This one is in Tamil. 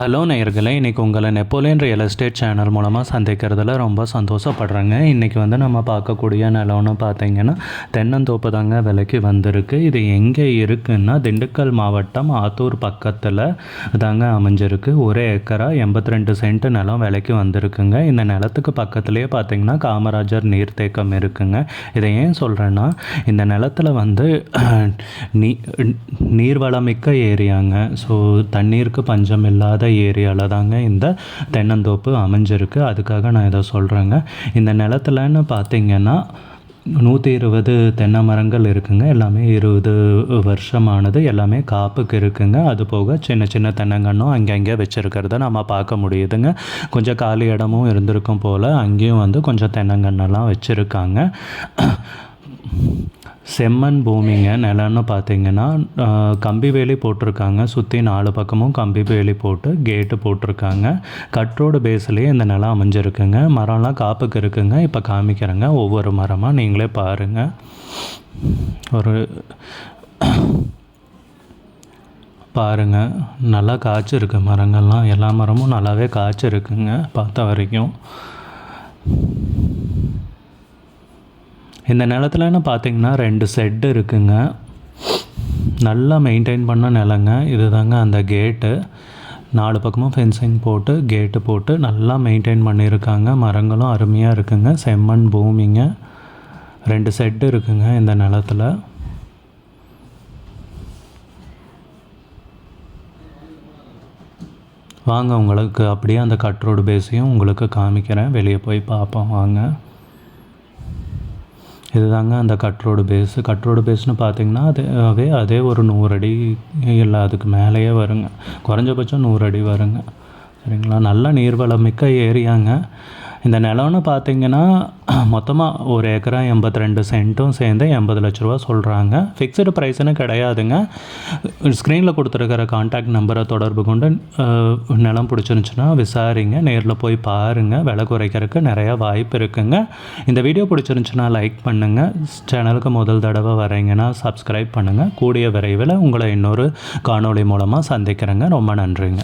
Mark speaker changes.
Speaker 1: ஹலோ நேயர்களே இன்றைக்கி உங்களை நெப்போலியன் ரியல் எஸ்டேட் சேனல் மூலமாக சந்திக்கிறதுல ரொம்ப சந்தோஷப்படுறேங்க. இன்றைக்கி வந்து நம்ம பார்க்கக்கூடிய நிலம்னு பார்த்தீங்கன்னா தென்னந்தோப்பு தாங்க விலைக்கு வந்திருக்கு. இது எங்கே இருக்குன்னா திண்டுக்கல் மாவட்டம் ஆத்தூர் பக்கத்தில் தாங்க அமைஞ்சிருக்கு. ஒரு ஏக்கரா எண்பத்தி ரெண்டு சென்ட் நிலம் விலைக்கு வந்திருக்குங்க. இந்த நிலத்துக்கு பக்கத்துலேயே பார்த்தீங்கன்னா காமராஜர் நீர்த்தேக்கம் இருக்குங்க. இதை ஏன் சொல்கிறேன்னா இந்த நிலத்தில் வந்து நீ நீர்வளமிக்க ஏரியாங்க. ஸோ தண்ணீருக்கு பஞ்சம் இல்லாத ஏரியாவில் தாங்க இந்த தென்னந்தோப்பு அமைஞ்சிருக்கு. அதுக்காக நான் இதை சொல்கிறேங்க இந்த நிலத்துலன்னு பார்த்தீங்கன்னா நூற்றி இருபது தென்னை மரங்கள் இருக்குங்க. எல்லாமே இருபது வருஷமானது எல்லாமே காப்புக்கு இருக்குங்க. அது போக சின்ன சின்ன தென்னங்கன்னும் அங்கங்கே வச்சுருக்கிறத நம்ம பார்க்க முடியுதுங்க. கொஞ்சம் காலி இடமும் இருந்திருக்கும் போல் அங்கேயும் வந்து கொஞ்சம் தென்னங்கன்னெல்லாம் வச்சுருக்காங்க. செம்மண் பூமிங்க நிலம்னு பார்த்தீங்கன்னா கம்பி வேலி போட்டிருக்காங்க. சுற்றி நாலு பக்கமும் கம்பி வேலி போட்டு கேட்டு போட்டிருக்காங்க. கட்ரோடு பேஸ்லேயே இந்த நிலம் அமைஞ்சிருக்குங்க. மரம்லாம் காப்புக்கு இருக்குங்க. இப்போ காமிக்கிறேங்க. ஒவ்வொரு மரமாக நீங்களே பாருங்கள் ஒரு பாருங்கள் நல்லா காய்ச்சிருக்கு மரங்கள்லாம். எல்லா மரமும் நல்லாவே காய்ச்சிருக்குங்க பார்த்த வரைக்கும். இந்த நிலத்துலன்னு பார்த்தீங்கன்னா ரெண்டு செட்டு இருக்குங்க. நல்லா மெயின்டைன் பண்ண நிலங்க. இது தாங்க அந்த கேட்டு நாலு பக்கமும் ஃபென்சிங் போட்டு கேட்டு போட்டு நல்லா மெயின்டைன் பண்ணியிருக்காங்க. மரங்களும் அருமையாக இருக்குங்க. செம்மண் பூமிங்க. ரெண்டு செட்டு இருக்குங்க இந்த நிலத்தில். வாங்க உங்களுக்கு அப்படியே அந்த கட் ரோடு பேஸையும் உங்களுக்கு காமிக்கிறேன். வெளியே போய் பார்ப்போம் வாங்க. இதுதாங்க அந்த கட் பேஸு கட் பேஸ்னு பார்த்தீங்கன்னா அதே அதே ஒரு நூறு அடி இல்லை அதுக்கு மேலேயே வருங்க. குறைஞ்சபட்சம் நூறு அடி வருங்க. சரிங்களா? நல்ல நீர்வளம் மிக்க ஏரியாங்க. இந்த நிலம்னு பார்த்தீங்கன்னா மொத்தமாக ஒரு ஏக்கரா எண்பத்தி ரெண்டு சென்ட்டும் சேர்ந்து எண்பது லட்ச ரூபா சொல்கிறாங்க ஃபிக்ஸ்டு ப்ரைஸ்னு கிடையாதுங்க. ஸ்க்ரீனில் கொடுத்துருக்கிற கான்டாக்ட் நம்பரை தொடர்பு கொண்டு நிலம் பிடிச்சிருந்துச்சுன்னா விசாரிங்க. நேரில் போய் பாருங்கள் விலை குறைக்கிறதுக்கு நிறையா வாய்ப்பு இருக்குங்க. இந்த வீடியோ பிடிச்சிருந்துச்சுன்னா லைக் பண்ணுங்கள் சேனலுக்கு முதல் தடவை வரீங்கன்னா சப்ஸ்கிரைப் பண்ணுங்கள் கூடிய விரைவில் உங்களை இன்னொரு காணொளி மூலமாக சந்திக்கிறேங்க. ரொம்ப நன்றிங்க.